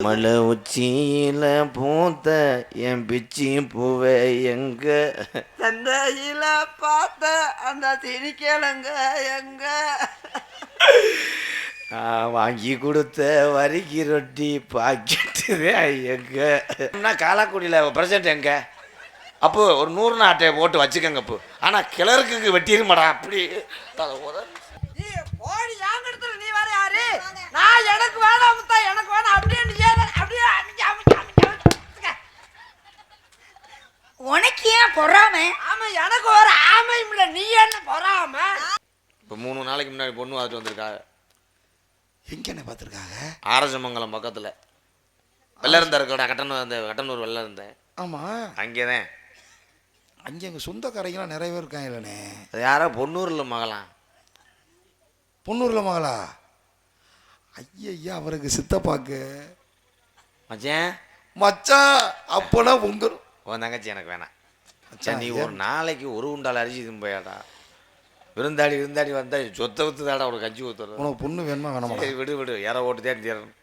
மலை உச்சியில பூத்த என் பிச்சி பூவை எங்க? சந்தையில பார்த்த அந்த திணிக்கலங்க எங்க? வாங்கி கொடுத்த வரிக்கி ரொட்டி பாக்கெட்டு எங்க? காலாக்குடியில் பிரசன்ட் எங்க? அப்போ ஒரு நூறு நாட்டை போட்டு வச்சுக்கங்க அப்போ. ஆனால் கிளறுக்கு வெட்டிருமாடா அப்படி. நீ போடி யாங்கிடத்துல நீ வேற யாரு? நான் எனக்கு வேணாம் எனக்கு வேணாம் அப்படியே உனக்கு ஏன் பொறாம? ஆமா எனக்கு ஒரு ஆமையும் இல்ல. நீ என்ன பொறாம? இப்போ மூணு நாளைக்கு முன்னாடி பொண்ணு பார்த்துட்டு வந்திருக்காங்க எங்கன்னு பார்த்துருக்காங்க? ஆரசமங்கலம் பக்கத்தில். வெள்ளருந்தா இருக்கோட கட்டணம் அந்த கட்டணூர் வெள்ளம் இருந்தேன் ஆமாம் அங்கே தான் அங்கே எங்கள் சொந்தக்காரங்களாம் நிறைய பேர் இருக்காங்க இல்லைண்ணே. அது யாரோ பொன்னூரில் மகளாம் பொன்னூரில் மகளா? ஐயா அவருக்கு சித்தப்பாக்கு. மச்சான். மச்சான் அப்போனா உங்க உன் தங்கச்சி எனக்கு வேணாம். மச்சான், நீ? ஒரு நாளைக்கு ஒரு உண்டால் அரிசி தின்பையாடா. விருந்தாடி விருந்தாடி வந்தா சொத்தை ஊற்றுதாடா ஒரு கஞ்சி ஊற்றுறது உனக்கு பொண்ணு வேணுமா வேணாமா? சரி விடு விடு. யாரோ ஓட்டு தேடி தீரணும்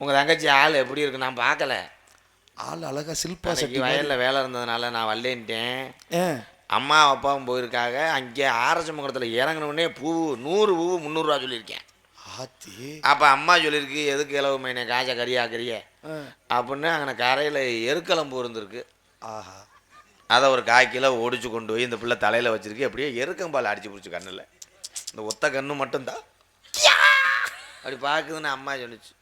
உங்கள் தங்கச்சி ஆள் எப்படி இருக்கு நான் பார்க்கல. ஆள் அழகா சில்பா சட்டி வயலில் வேலை இருந்ததுனால நான் வரலேன்ட்டேன் அம்மா அப்பாவும் போயிருக்காங்க. அங்கே ஆரசமங்கலத்தில் இறங்கினவுடனே பூ நூறு பூ முந்நூறுரூவா சொல்லியிருக்கேன். ஆத்தி. அப்போ அம்மா சொல்லியிருக்கு எதுக்கு இலவு மைனே காய்ச்ச கறியாக்குறிய ஆ. அப்படின்னு அங்கே கரையில் எருக்கலம்பு இருந்திருக்கு. ஆஹா. அதை ஒரு கிலோ ஒடிச்சு கொண்டு போய் இந்த பிள்ளை தலையில் வச்சிருக்கு. அப்படியே எருக்கம்பால் அடிச்சு பிடிச்சி கண்ணில். இந்த ஒத்த கண்ணு மட்டும்தான் அப்படி பார்க்குதுன்னு அம்மா சொன்னிச்சு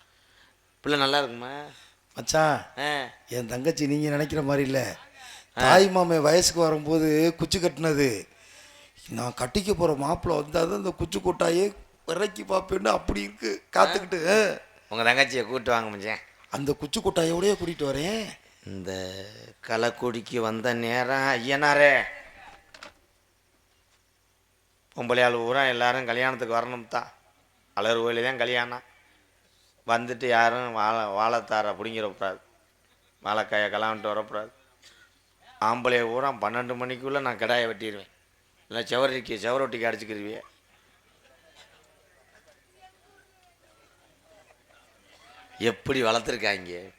பிள்ளை நல்லா இருக்குமா? மச்சான் ஆ. என் தங்கச்சி நீங்கள் நினைக்கிற மாதிரி இல்லை. தாய் மாமே வயசுக்கு வரும்போது குச்சி கட்டினது. நான் கட்டிக்க போகிற மாப்பிள்ளை வந்தால் தான் இந்த குச்சி கொட்டாயே இறக்கி பார்ப்பேன்னு அப்படி இருக்கு. காத்துக்கிட்டு. உங்கள் தங்கச்சியை கூப்பிட்டு வாங்க மச்சான். அந்த குச்சி கொட்டாயோடய கூட்டிகிட்டு வரேன். இந்த களைக்குடிக்கு வந்த நேரம் ஐயனாரே. பொம்பளையாள் ஊரா எல்லாரும் கல்யாணத்துக்கு வரணும் தான் அலர் கோயிலே தான் கல்யாணம். வந்துட்டு யாரும் வாழை வாழைத்தாரை பிடிங்கிடக்கூடாது. வாழைக்காயை கலான்ட்டு வரக்கூடாது. ஆம்பளைய பூரா பன்னெண்டு மணிக்குள்ளே நான் கடாயை வெட்டிடுவேன். இல்லை செவரட்டிக்கு செவரொட்டிக்கு அடிச்சுக்கிருவியே. எப்படி வளர்த்துருக்காங்க?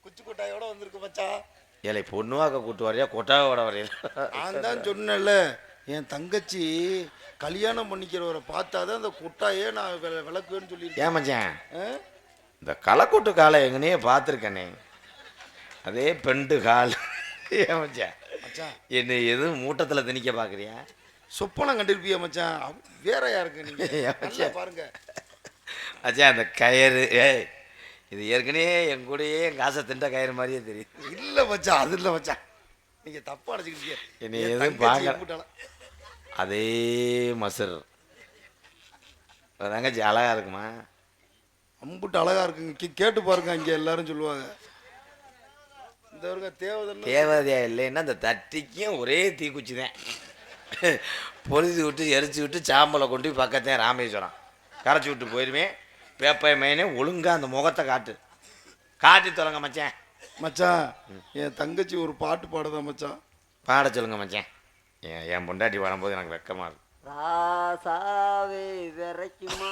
குச்சி கொட்டாயோட வந்திருக்கு மச்சான் ஏழை பொண்ணுவாக்க கூட்டு வரையா? கொட்டாவோட வரையா? நான் தான் சொன்னேன்ல என் தங்கச்சி கல்யாணம் பண்ணிக்கிறவரை பார்த்தா தான் அந்த கொட்டாயே நான் விள- விளக்குவேன்னு சொல்லியிருக்கேன். ஏன் மச்சான்? இந்த களைக்கூட்டு காலை எங்கனே பார்த்துருக்கனே. அதே பெண்டு கால். ஏன் மச்சான்? மச்சான். என்னை எதுவும் மூட்டத்தில் திணிக்க பார்க்குறியா? சொப்பனம் கண்டிருப்பியா மச்சான்? வேற யாருக்கு நீங்க. ஏன் நல்லா மச்சான்? பாருங்க. மச்சான் அந்த கயிறு ஏய் இது ஏற்கனவே என் கூடயே என் காசை திண்ட கயிறு மாதிரியே தெரியுது. இல்ல மச்சான் அது இல்ல மச்சான். நீங்க தப்பா அடைச்சிக்கிட்டீங்க என்னை என் எதுவும். எம்புட்டாளா? அதே மசர். தங்கச்சி அழகா இருக்குமா? அம்புட்டு அழகா இருக்குங்க. கேட்டு பாருங்க இங்க எல்லாரும் சொல்லுவாங்க. இந்த வருங்க தேவதல்ல தேவதையா இல்லைன்னா அந்த தட்டிக்கும் ஒரே தீக்குச்சி தான் பொழுது விட்டு எரிச்சு விட்டு சாம்பலை கொண்டு போய் பக்கத்தையும் ராமேஸ்வரம். கரைச்சி விட்டு போயிடுவேன் பேப்பை மைனே ஒழுங்கா அந்த முகத்தை காட்டு. காட்டி தொலைங்க மச்சான். மச்சான் என் தங்கச்சி ஒரு பாட்டு பாடுதா மச்சான்? பாட சொல்லுங்க மச்சான். என் என் பொண்டாட்டி வரும்போது எனக்கு வெக்கமா இருக்கு. ராசாவே விரைக்குமா?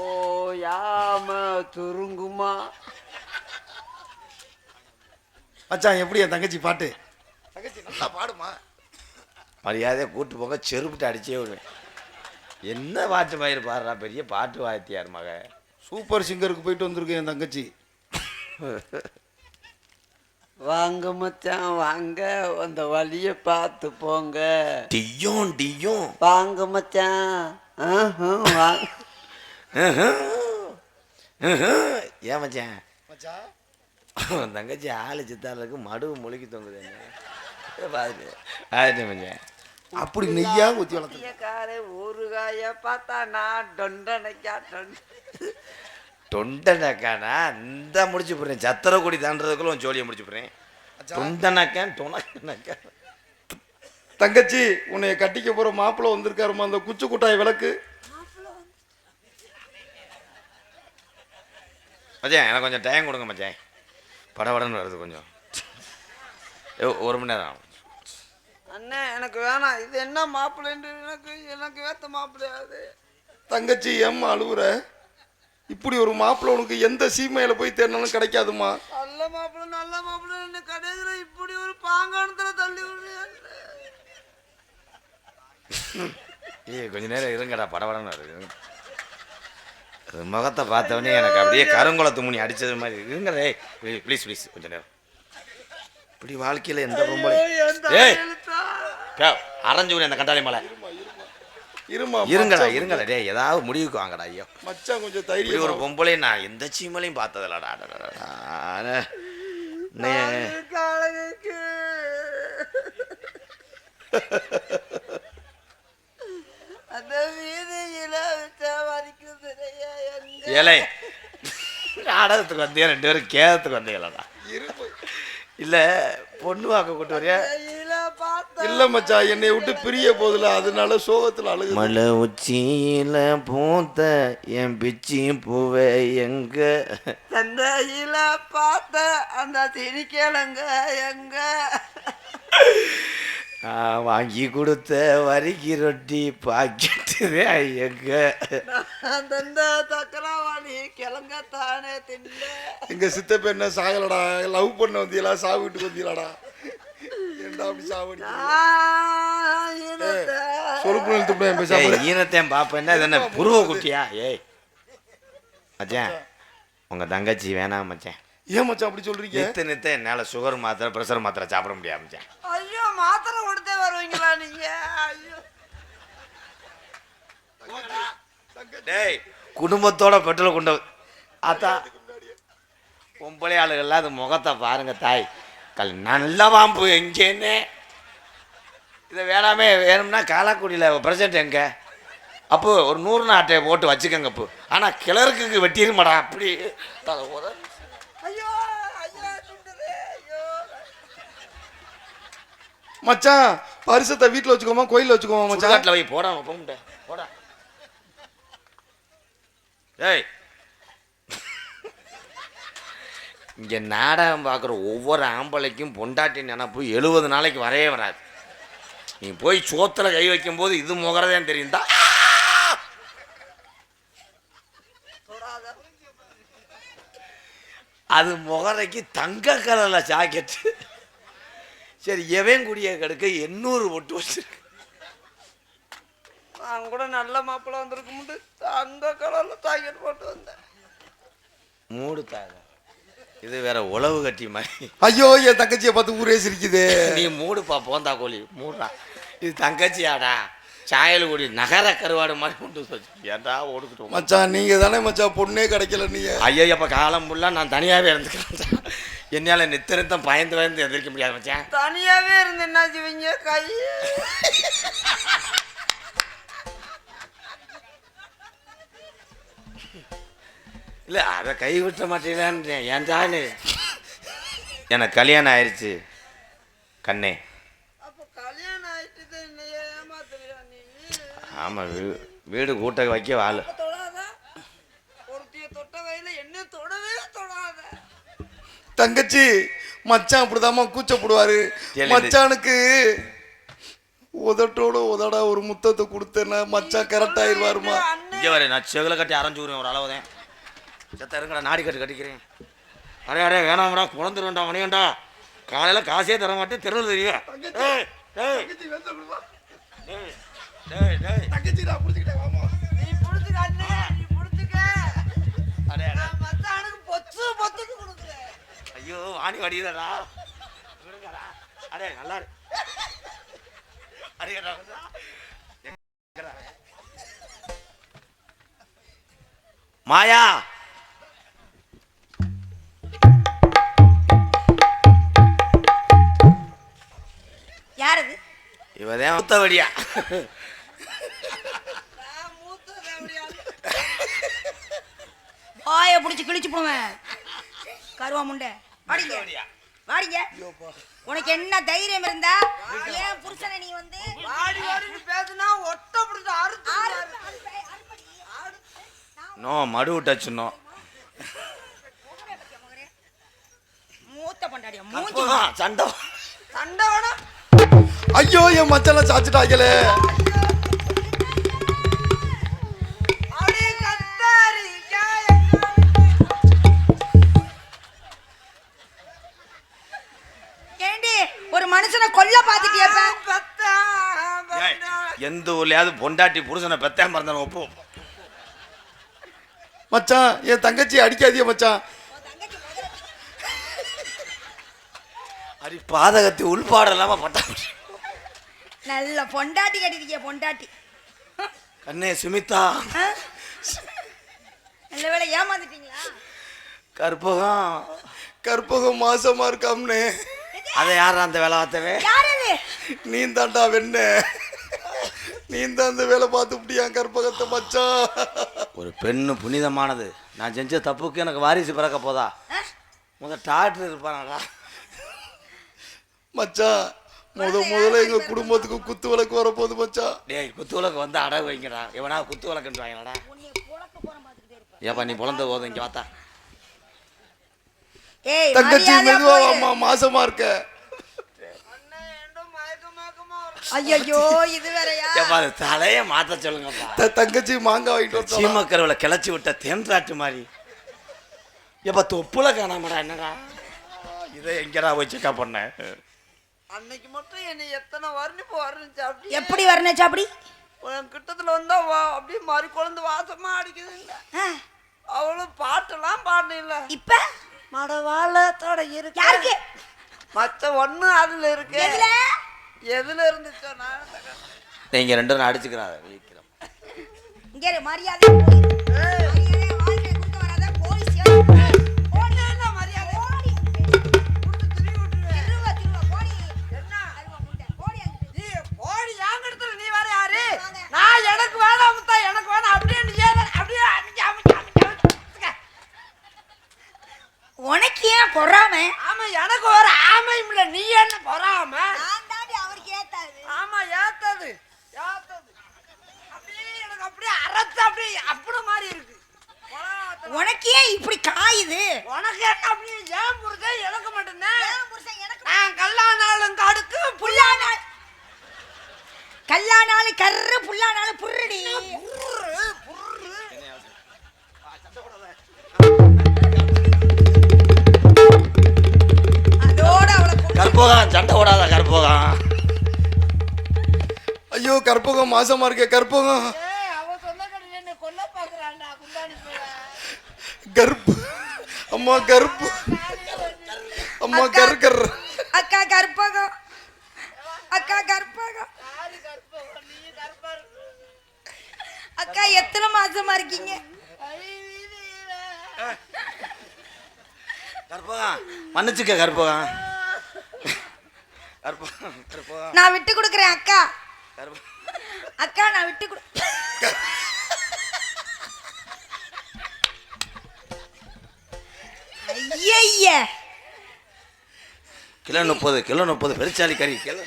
ஓயாம துருங்குமா? மச்சான் எப்படி என் தங்கச்சி பாட்டு? தங்கச்சி நல்லா பாடுமா? மரியாதையை கூட்டு போங்க செருப்பிட்டு அடிச்சே விடுவேன். என்ன பாட்டு மயிர் பாடுறா பெரிய பாட்டு வாத்தியார் மக. சூப்பர் சிங்கருக்கு போயிட்டு வந்திருக்கேன் என் தங்கச்சி. வாங்க மச்சான் வாங்க. அந்த வழிய பார்த்து போங்க. டியும் டியும் வாங்க மச்சான். ஆஹா, வாங்க ஏன் மச்சான்? மச்சான்? தங்கச்சி ஆளு சித்தாருக்கு மடுவு மொழிக்கு தொங்குது ஆயிட்டு மச்சான். அப்படி நெய்யா ஊற்றி வளர்த்து. கார ஊறுகாய பார்த்தா நான் டொண்டனைக்கா டொண்ட. தொண்டனக்கானா இந்த முடிச்சு போடுறேன். சத்திர கொடி தாண்டதுக்குள்ள உன் ஜோலியை முடிச்சு போடுறேன். தொண்டனக்கான் தொணக்கனக்கா தங்கச்சி உன்னைய கட்டிக்க போற மாப்பிள்ளை வந்திருக்காருமா அந்த குச்சி குட்டாய் விளக்கு. மச்சான் எனக்கு கொஞ்சம் டைம் கொடுங்க மச்சான். படபடன்னு வருது கொஞ்சம். ஒரு மணி நேரம் ஆகும். அண்ணே எனக்கு வேணாம். இது என்ன மாப்பிள்ளைன்னு எனக்கு எனக்கு ஏத்த மாப்பிள்ளையாது தங்கச்சி ஏம்மா அழுவுற. இப்படி ஒரு மாப்பிள்ளை உனக்கு எந்த சீமையில போய் தேடினாலும் கிடைக்காதுமா நல்ல மாப்பிள்ள நல்ல மாப்பிள்ள. என்ன கடைசியில இப்படி ஒரு பாங்கானத்துல தள்ளி ஏய் கொஞ்ச நேரம் இருங்கடா படபடன்னு இருக்கு அது முகத்தை பார்த்தவொடனே எனக்கு அப்படியே கருங்குளத்து முனி அடிச்சது மாதிரி இருங்கடே ப்ளீஸ் ப்ளீஸ் கொஞ்ச நேரம். இப்படி வாழ்க்கையில் எந்த பொம்பளை ஏய் அரைஞ்சு விடு அந்த கண்டாளி மலை. இருமா இருங்கடா இருங்கடா டேய் ஏதாவது முடிவுக்கு வாங்கடா ஐயோ. மச்சான் கொஞ்சம் தைரியம் ஒரு பொம்பளை நான் எந்த சீமலையும் பார்த்ததில்லடா அந்த வீதியில ஏலே நாடகத்துக்கு வந்தே ரெண்டு பேரும் கேதத்துக்கு வந்தீங்களா இருப்பு. இல்ல பொண்ணு வாக்க கூட்டு வரையா? இல்ல மச்சான் என்னை விட்டு பிரிய போதில்ல அதனால சோகத்துல அழுகு மலை உச்சியில பூத்த என் பிச்சி பூவே எங்க? சந்தையில பார்த்த அந்த திணிக்கலங்க எங்க? வாங்கி கொடுத்த வரிக்கு ரொட்டி பாக்கெட்டு எங்க. தின்ன. எங்க சித்தப்ப என்ன சாகலடா? லவ் பண்ண வந்தீங்களா சாவு வீட்டுக்கு வந்தீங்களாடா ஏன்டா அப்படி சாவடி? சொலுப்பு நிறுத்து பேசாம ஏய், ஈனத்தையும் பாப்பேன்னா இது என்ன புருவ குட்டியா? ஏய் மச்சான் உங்க தங்கச்சி வேணாம் மச்சான். ஏன் மச்சான் அப்படி சொல்றீங்க? நித்து நித்து என்னால சுகர் மாத்திரை ப்ரெஷர் மாத்திரை சாப்பிட முடியாது மச்சான். ஐயோ மாத்திரை கொடுத்தே வருவீங்களா நீங்க? ஐயோ. டேய் குடும்பத்தோட பெட்ரோல் கொண்டு ஆத்தா பொம்பளை ஆளுகள்லாம் அது முகத்தை பாருங்க தாய். கல் நல்ல பாம்பு எங்கேன்னு இதை வேணாமே வேணும்னா காலாக்குடியில் பிரசன்ட் எங்க? அப்போ ஒரு நூறு நாட்டை போட்டு வச்சுக்கோங்க அப்போ. ஆனால் கிளறுக்கு வெட்டிருமாடா அப்படி. ஐயோ சுண்டுது ஐயோ மச்சான் பரிசத்தை வீட்டில் வச்சுக்கோமா கோயிலில் வச்சுக்கோமா மச்சான்? சுடுகாட்டில் போய் போடா போக முடியாது போடா. ஏய். இங்கே நாடகம் பார்க்குற ஒவ்வொரு ஆம்பளைக்கும் பொண்டாட்டி நினப்பு எழுபது நாளைக்கு வரவே வராது. நீ போய் சோத்தில் கை வைக்கும்போது இது முகரதேன்னு தெரியுந்தா அது முகரைக்கு தங்க கலரில் ஜாக்கெட்டு சரி எவன் குடிய கெடுக்க எண்ணூறு ஒட்டு வச்சிருக்கு? நான் கூட நல்ல மாப்பிள்ளை வந்திருக்க முடியும் தங்க கலர்ல தாக்கெட் போட்டு வந்தேன். மூடு தாங்க இது வேற உழவு கட்டி மாதிரி. ஐயோ என் தங்கச்சியை பார்த்து ஊரே சிரிக்குது. நீ மூடுப்பா போந்தா கோழி மூடுறா. இது தங்கச்சியாடா. சாயல் கூடி நகர கருவாடு மாதிரி கொண்டு வச்சு ஏன்டா ஓடுக்கிட்டு மச்சான் நீங்க தானே மச்சான் பொண்ணே கிடைக்கல நீங்க. ஐயோ அப்ப காலம் ஃபுல்லாக நான் தனியாகவே இருந்துக்கிறேன். என்னால் நித்த நித்தம் பயந்து பயந்து எந்திரிக்க முடியாது மச்சான். தனியாவே இருந்து என்ன செய்வீங்க? கை. இல்லை அதை கை விட்ட மாட்டேங்களான்னு ஏன்டான்னு எனக்கு கல்யாணம் ஆயிடுச்சு கண்ணே. அப்ப கல்யாணம் ஆயிட்டு என்ன ஏமாத்துறியா நீ? ஆமாம் வீ வீடு கூட்ட வைக்க கையில என்ன தொடவே தங்கச்சி மச்சான் அப்படிதாம்மா கூச்சப்படுவாரு. மச்சானுக்கு உதட்டோட உதடா ஒரு முத்தத்தை கொடுத்தேன்னா மச்சான் கரெக்ட் ஆயிருவாருமா இங்கே வர நான் செவில கட்டி அரைஞ்சு விடுவேன் ஒரு அளவு தான் செத்த இருங்கடா நாடி கட்டு கட்டிக்கிறேன். அரே அரே வேணாம்டா குழந்தை வேண்டாம் மணியண்டா காலையில் காசே தர மாட்டேன் தெருவில் தெரியும் அடே, அடே. பொத்து பொத்துக்கு கொடுக்குறேன். ஐயோ வாணி வடிதடா விடுங்கடா. அடே நல்லா எங்கடா? மாயா! யார் அது இவதான் முத்தவடியா வாயை பிடிச்சி கிழிச்சு போடுவேன் கருவா முண்டை. வாடிங்க. வாடிங்க. உனக்கு என்ன தைரியம் இருந்தா ஏன் புருஷனை நீ வந்து வாடி வாடின்னு பேசுனா ஒட்ட பிடிச்சு அறுத்து. நோ மடு விட்டாச்சுன்னோ மூத்த பொண்டாடியா மூஞ்சி சண்டை. சண்டை வேணும் ஐயோ என் மச்சான் சாச்சிட்டாங்களே. எந்த ஊர்லயாவது பொண்டாட்டி புருஷனை பெத்தேன் பிறந்தன ஒப்பு மச்சான் என் தங்கச்சி அடிக்காதீங்க மச்சான். அடி பாதகத்தை உள்பாடு இல்லாம பட்டா. நல்ல பொண்டாட்டி கட்டிருக்கிய பொண்டாட்டி. கண்ணே சுமிதா? நல்ல வேளை ஏமாந்துட்டீங்களா? கற்பகம். கற்பகம் மாசமா இருக்காம்னு. அதை யார் அந்த வேலை பார்த்தவே நீ தாண்டா வெண்ண நீ தான் அந்த வேலை பார்த்துட்டியா கற்பகத்தை மச்சான். ஒரு பெண்ணு புனிதமானது. நான் செஞ்ச தப்புக்கு எனக்கு வாரிசு பிறக்க போதா? முத டாக்டர் இருப்பானடா. மச்சான் முத முதல்ல எங்க குடும்பத்துக்கு குத்து விளக்கு வரப்போகுது மச்சான். டேய் குத்து விளக்கு வந்து அடகு வைங்கடா. இவனா குத்து விளக்குன்னு வாங்கடா ஏப்பா நீ பிறந்த போதும் இங்கே பார்த்தா தங்கச்சி மெதுவா மாசமா இருக்க. ஐயையோ இது வேறயா? ஏப்பா அது தலையை மாற்ற சொல்லுங்கப்பா. த- தங்கச்சி மாங்காய் வாங்கிட்டு சீமக்கருவில் கிளச்சி விட்ட தேன்றாட்டு மாதிரி. ஏப்பா தொப்புல காணாமடா என்னடா? இதை எங்கடா போய் செக்கப் பண்ணேன் அன்னைக்கு மட்டும் என்னை எத்தனை வர்ணிப்பு வர்ணிச்சு அப்படி எப்படி வரணுச்சு அப்படி? கிட்டத்துல வந்தா வா அப்படியே மாதிரி குழந்தை வாசமா அடிக்குது. இல்ல ஆ, அவளும் பாட்டெல்லாம் பாடல இப்ப? மடவாளத்தோட இருக்கு. யாருக்கு? மத்த ஒண்ணு அதுல இருக்கு. எதுல இருந்துச்சோ நான் நீங்கள் ரெண்டு பேரும் அடிச்சுக்கிறாங்க விழிக்கிறோம் இங்க மரியாதை? போடி. விட்டு திரும்பி விட்டுருவேன் திருவ, திருவ, போடி. என்ன? அருவா முண்டை, போடி அங்கிட்டு. நீ போடி யாங்கிடத்துல நீ வேற யாரு? வாங்க. நான் எனக்கு வேணாம் தான் எனக்கு வேணாம். அப்படியே நீ ஏற அப்படியே அமைக்க அமைக்க அமைக்க அமைக்க. உனக்கு ஏன் பொறாம? ஆமா எனக்கு ஒரு ஆமையும் இல்ல. நீ என்ன பொறாம நான் தாண்டி அவருக்கு ஏத்தாது ஆமா ஏத்தது ஏத்தது அப்படியே அரைச்சு அப்படியே அப்படி மாதிரி இருக்கு. உனக்கு இப்படி காயுது. உனக்கு என்ன அப்படியே ஏன் புரிஞ்சா எனக்கு மட்டும்தான் புருஷன் நான் கல்லானாலும் கடுக்கு புல்லானாள் கல்லானாலும் கர்ரு புல்லானாலும் புர்ருடி. கற்பகம் சண்டை ஓடாத கற்பகம். ஐயோ கற்பகம் மாசமா இருக்க கற்பகம். கருப்பு. அம்மா கருப்பு. அம்மா கரு கர் அக்கா கற்பகம். அக்கா கற்பகம். யாரு கற்பகம் நீ கற்பா இருக்கு அக்கா எத்தனை மாசமா இருக்கீங்க? கற்பகம். மன்னிச்சுக்க கற்பகம். கற்பகம் கற்பகம். நான் விட்டு கொடுக்குறேன் அக்கா. கற்பகம் அக்கா நான் விட்டு கொடு ஐயய்ய. கிலோ முப்பது கிலோ முப்பது பெருச்சாளி கறி கிலோ.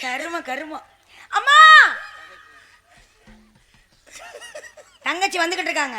கரும கரும. அம்மா! தங்கச்சி வந்துகிட்டு இருக்காங்க.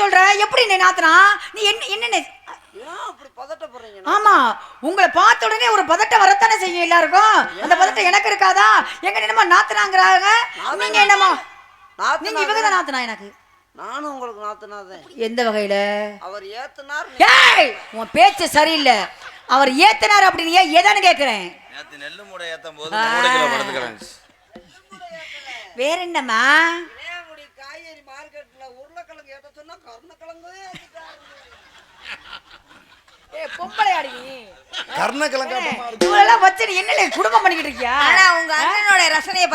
சொல்ற? எப்படி நீ நாத்துனா? நீ என்ன என்ன ஏன் அப்படி பதட்டப்படுறீங்க ஆமா உங்களை பார்த்த உடனே ஒரு பதட்டம் வரத்தானே செய்யும் எல்லாருக்கும்? அந்த பதட்டம் எனக்கு இருக்காதா? எங்க என்னமோ நாத்துனாங்கிறாங்க. நீங்க என்னமோ? நீங்க இவங்க தான் நாத்துனா எனக்கு. நானும் உங்களுக்கு நாத்துனாதேன் எந்த வகையில? அவர் ஏத்துனார் ஏய் உன் பேச்சு சரியில்லை. அவர் ஏத்தனார் அப்படின்னு ஏன் எதான்னு கேக்குறேன். நெல்லு மூடை ஏற்றும் போது மூணு கிலோ படுத்துக்கிறேன். வேற என்னம்மா? இளையாங்குடி காய்கறி மார்க்கெட்ல கருணக்கிழங்கு என்ன குடும்பம் பண்ணிக்கிட்டு இருக்கியா? ஆனா உங்க அண்ணனோட ரசனையை.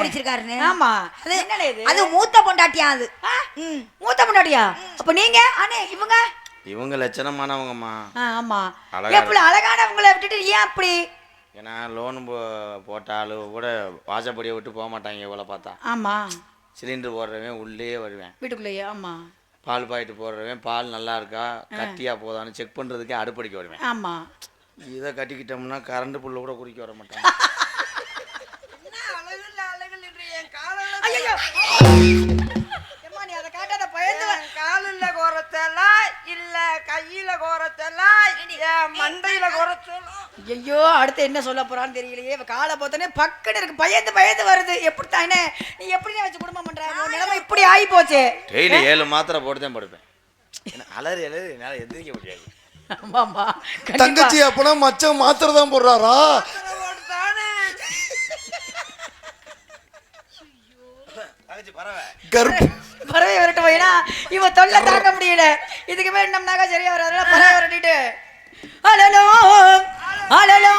பிடிச்சிருக்காருன்னு? ஆமா. அது என்னடா இது? அது மூத்த பொண்டாட்டியா அது? மூத்த முன்னாடியா அப்ப நீங்க? அண்ணே இவங்க? இவங்க லட்சணமானவங்கம்மா. ஆமா. எப்படி அழகானவங்கள விட்டுட்டு ஏன் அப்படி? ஏன்னா லோன் போட்ட ஆளு கூட வாசப்படியை விட்டு போக மாட்டாங்க இவ்வளோ பார்த்தா. ஆமா. சிலிண்டர் போடுறவன் உள்ளே வருவேன். வீட்டுக்குள்ளேயே ஆமா. பால் பாக்கெட்டு போடுறவன் பால் நல்லா இருக்கா கட்டியா போதான்னு செக் பண்ணுறதுக்கே அடுப்படிக்க வருவேன். ஆமா. இதை கட்டிக்கிட்டோம்னா கரண்ட் புல்ல கூட குடிக்க வர மாட்டாங்க என்ன அழகில்ல அழகில் என்று என் காலில் ஐயோ அம்மா நீ அதை காட்டாத பயந்து என் காலில் கோரத்தெல்லாம் இல்ல கையில கோரத்தெல்லாம் என் மண்டையில கோரத்தெல்லாம். ஐயோ அடுத்து என்ன சொல்ல போறான்னு தெரியலையே. இவ காலை பார்த்தோன்னே பக்கத்துல இருக்கு பயந்து பயந்து வருது. எப்படி தானே நீ எப்படி வச்சு குடும்பம் பண்ற? உன் நிலைமை இப்படி ஆகி போச்சு டெய்லி ஏழு மாத்திரை போட்டு தான் படுப்பேன் அலறி அலறி என்னால் எந்திரிக்க முடியாது. ஆமாமா தங்கச்சி அப்பனா மச்சம் மாத்திரை தான் போடுறாரா தானே தங்கச்சி பறவை. கர்ப்ப பறவை விரட்டு போயினா இவ தொல்லை தாங்க முடியல. இதுக்கு மேல நம்மனாக்கா சரியா வராது பறவை விரட்டிட்டு. அலலோ அலோலோ.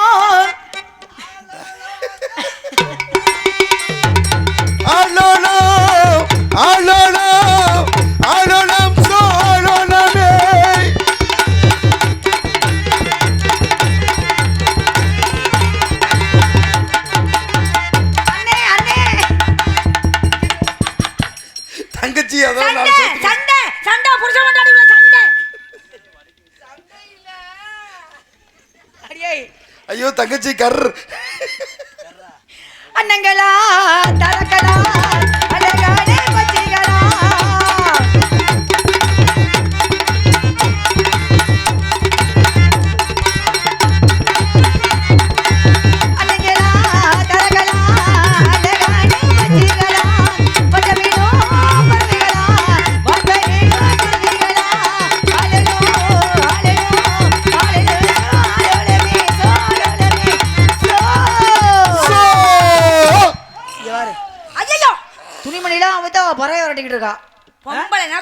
ஐயோ தங்கச்சி கர். அண்ணங்களா தரக்கடா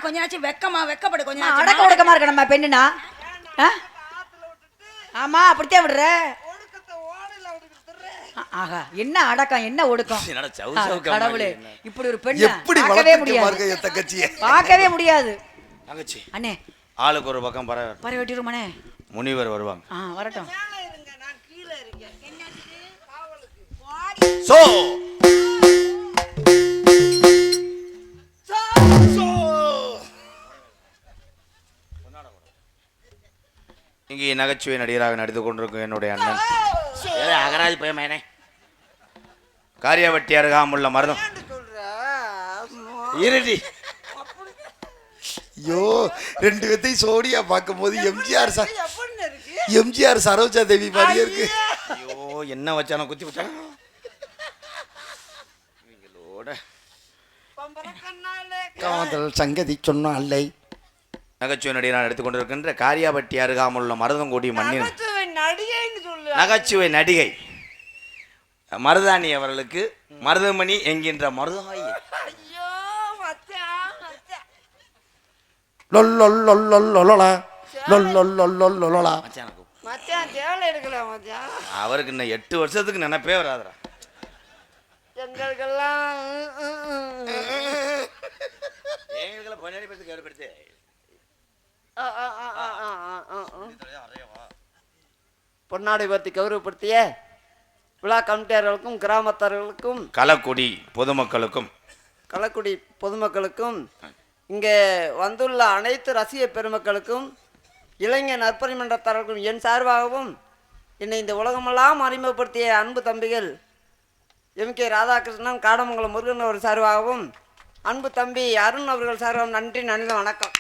கொஞ்ச வெக்கமா வெக்கப்படு கொஞ்ச அடக்க ஒடுக்கமா இருக்க நம்ம பெண்ணுனா? ஆமா அப்படித்தான் விடுற. ஒடுக்கத்தை ஓடையில விட்டுக்கிட்டு ஆ- ஆஹா என்ன அடக்கம் என்ன ஒடுக்கம்? கடவுளே? இப்படி ஒரு பெண் எப்படி பார்க்கவே முடியாது. பார்க்கவே முடியாது. அண்ணே. ஆளுக்கு ஒரு பக்கம் பறவை பறவை வெட்டிடுமாண்ணே முனிவர் வருவாங்க. ஆ வரட்டும். மேல இருங்க நான் கீழே இருக்கேன். சோ இங்கே நகைச்சுவை நடிகராக நடித்து கொண்டிருக்கும் என்னுடைய அண்ணன். அகராஜ் பயமேனே காரியாவட்டி அருகாமுள்ள மருதம். சொல்ற? இருடி. ஐயோ ரெண்டு பேர்த்தையும் சோடியா பார்க்கும்போது எம்ஜிஆர் ச எப்படின்னு இருக்கு? எம்ஜிஆர் சரோஜா தேவி மாதிரியே இருக்கு. ஐயோ. என்ன வச்சானோ குத்தி வச்சாங்க இவங்களோட காதல் சங்கதி சொன்னாலை நகைச்சுவை நடிகராக நடித்து கொண்டிருக்கின்ற காரியாபட்டி அருகாமுள்ள மருதங்கோடி மண்ணின் நகைச்சுவை நடிகை. மருதாணி அவர்களுக்கு மருதமணி என்கின்ற மருதாயி. ஐயோ மச்சான் மச்சான் லொல் லொல் லொல் லொல் லொலலா லொல் லொல் லொல் லொல் லொலலா மச்சானுக்கு மச்சான் தேவை எடுக்கல மச்சான் அவருக்கு இன்னும் எட்டு வருஷத்துக்கு நினைப்பே வராதுடா. எங்களுக்கெல்லாம். எங்களுக்கெல்லாம் பின்னாடி பேசி கேடுபடுத்து ஆ, ஆ, ஆ, ஆ, ஆ, ஆ, ஆ. பொன்னாடை பற்றி கௌரவப்படுத்திய விழா கமிட்டியாளர்களுக்கும் கிராமத்தார்களுக்கும் கலக்குடி பொதுமக்களுக்கும். கள்ளக்குடி பொதுமக்களுக்கும் இங்கே வந்துள்ள அனைத்து ரசிக பெருமக்களுக்கும் இளைஞர் நற்பணி மன்றத்தார்களுக்கும் என் சார்பாகவும் என்னை இந்த உலகமெல்லாம் அறிமுகப்படுத்திய அன்பு தம்பிகள் எம் கே ராதாகிருஷ்ணன் காடமங்கலம் முருகன் அவர் சார்பாகவும் அன்பு தம்பி அருண் அவர்கள் சார் நன்றி நல்ல வணக்கம்.